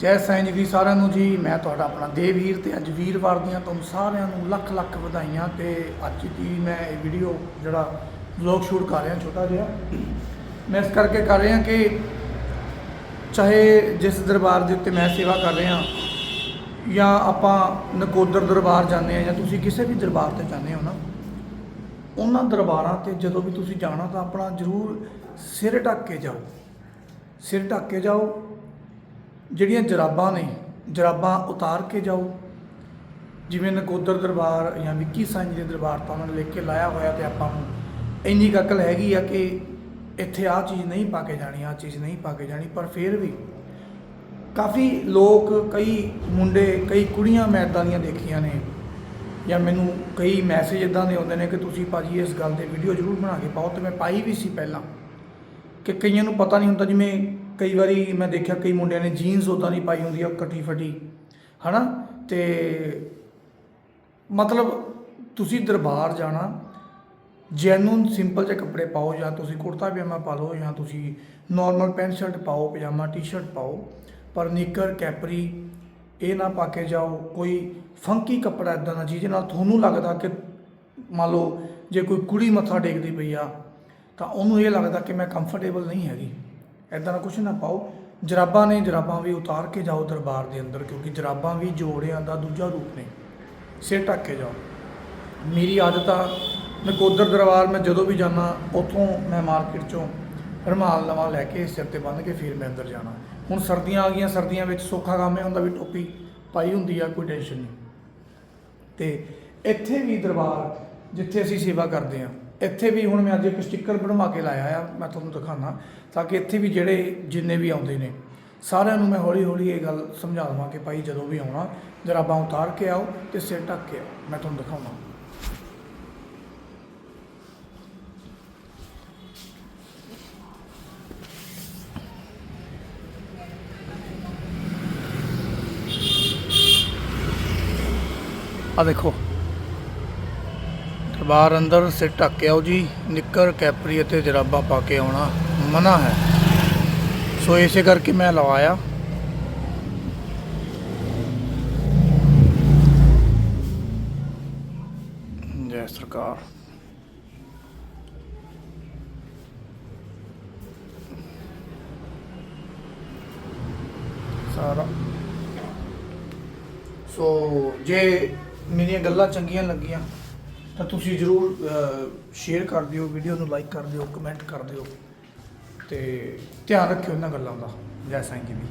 ਜੈ ਸਾਈਂ ਜੀ ਸਾਰਿਆਂ ਨੂੰ ਜੀ, ਮੈਂ ਤੁਹਾਡਾ ਆਪਣਾ ਦੇਵਵੀਰ ਤੇ ਅੱਜ ਵੀਰਵਾਰ ਦੀਆਂ ਤੁਹਾਨੂੰ ਸਾਰਿਆਂ ਨੂੰ ਲੱਖ ਲੱਖ ਵਧਾਈਆਂ ਤੇ ਅੱਜ ਦੀ ਮੈਂ ਇਹ ਵੀਡੀਓ ਜਿਹੜਾ ਵਲੌਗ ਸ਼ੂਟ ਕਰ ਰਿਹਾ, ਛੋਟਾ ਜਿਹਾ। ਮੈਂ ਇਸ ਕਰਕੇ ਕਰ ਰਿਹਾ ਕਿ ਚਾਹੇ ਜਿਸ ਦਰਬਾਰ ਦੇ ਉੱਤੇ ਮੈਂ ਸੇਵਾ ਕਰ ਰਿਹਾ, ਜਾਂ ਆਪਾਂ ਨਕੋਦਰ ਦਰਬਾਰ ਜਾਂਦੇ ਆ ਜਾਂ ਤੁਸੀਂ ਕਿਸੇ ਵੀ ਦਰਬਾਰ ਤੇ ਜਾਂਦੇ ਹੋ ਨਾ, ਉਹਨਾਂ ਦਰਬਾਰਾਂ ਤੇ ਜਦੋਂ ਵੀ ਤੁਸੀਂ ਜਾਣਾ ਤਾਂ ਆਪਣਾ ਜ਼ਰੂਰ ਸਿਰ ਢੱਕ ਕੇ ਜਾਓ। ਸਿਰ ਢੱਕ ਕੇ ਜਾਓ ਜਿਹੜੀਆਂ ਜਰਾਬਾਂ ਨੇ, ਜਰਾਬਾਂ ਉਤਾਰ ਕੇ ਜਾਓ। ਜਿਵੇਂ ਨਕੋਦਰ ਦਰਬਾਰ ਜਾਂ ਵਿੱਕੀ ਸਾਂਝ ਦੇ ਦਰਬਾਰ ਤਾਂ ਉਹਨਾਂ ਨੇ ਲਿਖ ਕੇ ਲਾਇਆ ਹੋਇਆ ਤੇ ਆਪਾਂ ਨੂੰ ਇੰਨੀ ਕਕਲ ਹੈਗੀ ਆ ਕਿ ਇੱਥੇ ਆਹ ਚੀਜ਼ ਨਹੀਂ ਪਾ ਕੇ ਜਾਣੀ, ਆਹ ਚੀਜ਼ ਨਹੀਂ ਪਾ ਕੇ ਜਾਣੀ, ਪਰ ਫਿਰ ਵੀ ਕਾਫੀ ਲੋਕ, ਕਈ ਮੁੰਡੇ, ਕਈ ਕੁੜੀਆਂ ਮੈਂ ਇੱਦਾਂ ਦੀਆਂ ਦੇਖੀਆਂ ਨੇ ਜਾਂ ਮੈਨੂੰ ਕਈ ਮੈਸੇਜ ਇਦਾਂ ਦੇ ਆਉਂਦੇ ਨੇ ਕਿ ਤੁਸੀਂ ਭਾਜੀ ਇਸ ਗੱਲ ਤੇ ਵੀਡੀਓ ਜ਼ਰੂਰ ਬਣਾ ਕੇ ਪਾਓ ਤੇ ਮੈਂ ਪਾਈ ਵੀ ਸੀ ਪਹਿਲਾਂ ਕਿ ਕਈਆਂ ਨੂੰ ਪਤਾ ਨਹੀਂ ਹੁੰਦਾ ਜਿਵੇਂ ਕਈ ਵਾਰੀ ਮੈਂ ਦੇਖਿਆ ਕਈ ਮੁੰਡਿਆਂ ਨੇ ਜੀਨਸ ਉਦਾਂ ਦੀ ਪਾਈ ਹੁੰਦੀ ਆ ਕਟੀ ਫਟੀ, ਹਨਾ? ਤੇ ਮਤਲਬ ਤੁਸੀਂ ਦਰਬਾਰ ਜਾਣਾ ਜੈਨੂਨ ਸਿੰਪਲ ਜਿਹੇ ਕੱਪੜੇ ਪਾਓ ਜਾਂ ਤੁਸੀਂ ਕੁੜਤਾ ਪਜਾਮਾ ਪਾ ਲਓ ਜਾਂ ਤੁਸੀਂ ਨਾਰਮਲ ਪੈਂਟ ਸ਼ਰਟ ਪਾਓ, ਪਜਾਮਾ ਟੀ-ਸ਼ਰਟ ਪਾਓ, ਪਰ ਨਿੱਕਰ, ਕੈਪਰੀ, ਇਹ ਨਾ ਪਾ ਕੇ ਜਾਓ, ਕੋਈ ਫੰਕੀ ਕੱਪੜਾ ਇਦਾਂ ਦਾ ਜਿਹਦੇ ਨਾਲ ਤੁਹਾਨੂੰ ਲੱਗਦਾ ਕਿ ਮੰਨ ਲਓ ਜੇ ਕੋਈ ਕੁੜੀ ਮੱਥਾ ਟੇਕਦੀ ਪਈ ਆ, ਤਾਂ ਉਹਨੂੰ ਇਹ ਲੱਗਦਾ ਕਿ ਮੈਂ ਕੰਫਰਟੇਬਲ ਨਹੀਂ ਹੈਗੀ। ਇਦਾਂ ਦਾ ਕੁਝ ਨਾ ਪਾਓ। ਜਰਾਬਾਂ ਨੇ ਜਰਾਬਾਂ ਵੀ ਉਤਾਰ ਕੇ ਜਾਓ ਦਰਬਾਰ ਦੇ ਅੰਦਰ, ਕਿਉਂਕਿ ਜਰਾਬਾਂ ਵੀ ਜੋੜਿਆਂ ਦਾ ਦੂਜਾ ਰੂਪ ਨੇ। ਸਿਰ ਢੱਕ ਕੇ ਜਾਓ। ਮੇਰੀ ਆਦਤ ਆ ਨਕੋਦਰ ਦਰਬਾਰ ਮੈਂ ਜਦੋਂ ਵੀ ਜਾਣਾ ਉੱਥੋਂ ਮੈਂ ਮਾਰਕੀਟ ਚੋਂ ਰੁਮਾਲ ਨਵਾਂ ਲੈ ਕੇ ਸਿਰ ਤੇ ਬੰਨ੍ਹ ਕੇ ਫਿਰ ਮੈਂ ਅੰਦਰ ਜਾਣਾ ਹੁਣ ਸਰਦੀਆਂ ਆ ਗਈਆਂ, ਸਰਦੀਆਂ ਵਿੱਚ ਸੌਖਾ ਕੰਮ ਇਹ ਹੁੰਦਾ ਵੀ ਟੋਪੀ ਪਾਈ ਹੁੰਦੀ ਆ, ਕੋਈ ਟੈਨਸ਼ਨ ਨਹੀਂ। ਤੇ ਇੱਥੇ ਵੀ ਦਰਬਾਰ ਜਿੱਥੇ ਅਸੀਂ ਸੇਵਾ ਕਰਦੇ ਆ ਇੱਥੇ ਵੀ ਹੁਣ ਮੈਂ ਅੱਜ ਇੱਕ ਸਟicker ਬਣਵਾ ਕੇ ਲਾਇਆ ਆ, ਮੈਂ ਤੁਹਾਨੂੰ ਦਿਖਾਣਾ ਤਾਂ ਕਿ ਇੱਥੇ ਵੀ ਜਿਹੜੇ ਜਿੰਨੇ ਵੀ ਆਉਂਦੇ ਨੇ, ਸਾਰਿਆਂ ਨੂੰ ਮੈਂ ਹੌਲੀ ਹੌਲੀ ਇਹ ਗੱਲ ਸਮਝਾ ਦਵਾਂ ਕਿ ਭਾਈ ਜਦੋਂ ਵੀ ਆਉਣਾ ਜਰਾਬਾਂ ਉਤਾਰ ਕੇ ਆਓ ਤੇ ਸਿਰ ਢੱਕ ਕੇ ਆਓ, ਮੈਂ ਤੁਹਾਨੂੰ ਦਿਖਾਉਣਾ। ਆ ਦੇਖੋ ਦਰਬਾਰ ਅੰਦਰ ਸਿਰ ਢੱਕ ਕੇ ਆਓ ਜੀ, ਨਿੱਕਰ, ਕੈਪਰੀ ਅਤੇ ਜਰਾਬਾਂ ਪਾ ਕੇ ਆਉਣਾ ਮਨਾ ਹੈ। ਸੋ ਇਸੇ ਕਰਕੇ ਮੈਂ ਲਵਾਇਆ। ਜੈ ਸਰਕਾਰ। ਸਾਰਾ। ਸੋ ਜੇ ਮੇਰੀਆਂ ਗੱਲਾਂ ਚੰਗੀਆਂ ਲੱਗੀਆਂ ਤਾਂ ਤੁਸੀਂ ਜਰੂਰ ਸ਼ੇਅਰ ਕਰ ਦਿਓ ਵੀਡੀਓ ਨੂੰ ਲਾਈਕ ਕਰ ਦਿਓ ਕਮੈਂਟ ਕਰ ਦਿਓ ਤੇ ਧਿਆਨ ਰੱਖਿਓ ਇਹਨਾਂ ਗੱਲਾਂ ਦਾ, ਜੈ ਸਾਈਂ ਜੀ ਦੀ।